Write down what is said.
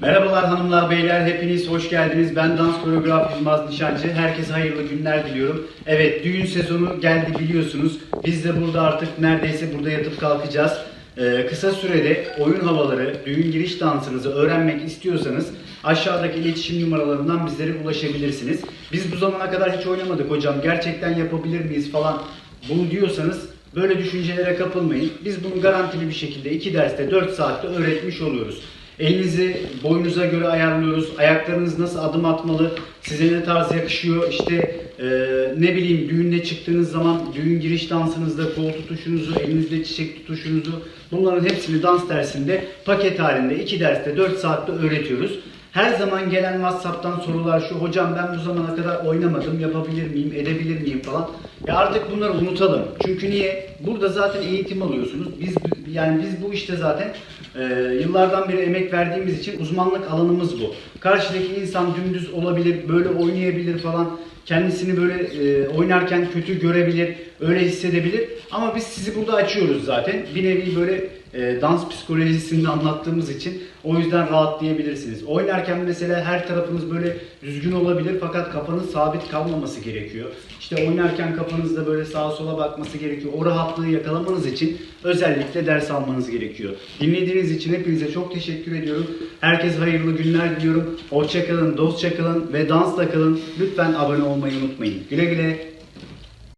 Merhabalar hanımlar beyler hepiniz hoş geldiniz. Ben dans koreograf Yılmaz Nişancı. Herkese hayırlı günler diliyorum. Evet düğün sezonu geldi biliyorsunuz. Biz de burada artık neredeyse burada yatıp kalkacağız. Ee, kısa sürede oyun havaları, düğün giriş dansınızı öğrenmek istiyorsanız aşağıdaki iletişim numaralarından bizlere ulaşabilirsiniz. Biz bu zamana kadar hiç oynamadık hocam. Gerçekten yapabilir miyiz falan bunu diyorsanız böyle düşüncelere kapılmayın. Biz bunu garantili bir şekilde 2 derste 4 saatte öğretmiş oluyoruz. Elinizi boyunuza göre ayarlıyoruz. Ayaklarınız nasıl adım atmalı, size ne tarz yakışıyor. İşte e, ne bileyim düğünde çıktığınız zaman düğün giriş dansınızda kol tutuşunuzu, elinizde çiçek tutuşunuzu bunların hepsini dans dersinde paket halinde 2 derste 4 saatte öğretiyoruz. Her zaman gelen WhatsApp'tan sorular şu hocam ben bu zamana kadar oynamadım yapabilir miyim edebilir miyim falan. Ya artık bunları unutalım. Çünkü niye? Burada zaten eğitim alıyorsunuz. Biz yani biz bu işte zaten e, yıllardan beri emek verdiğimiz için uzmanlık alanımız bu. Karşıdaki insan dümdüz olabilir, böyle oynayabilir falan. Kendisini böyle e, oynarken kötü görebilir, öyle hissedebilir. Ama biz sizi burada açıyoruz zaten. Bir nevi böyle e, dans psikolojisini anlattığımız için o yüzden rahatlayabilirsiniz. Oynarken mesela her tarafınız böyle düzgün olabilir fakat kafanız sabit kalmaması gerekiyor. İşte oynarken kafanızda böyle sağa sola bakması gerekiyor. O rahatlığı yakalamanız için özellikle ders almanız gerekiyor. Dinlediğiniz için hepinize çok teşekkür ediyorum. Herkese hayırlı günler diliyorum. Hoşçakalın, dostça kalın ve dansla kalın. Lütfen abone olmayı unutmayın. Güle güle.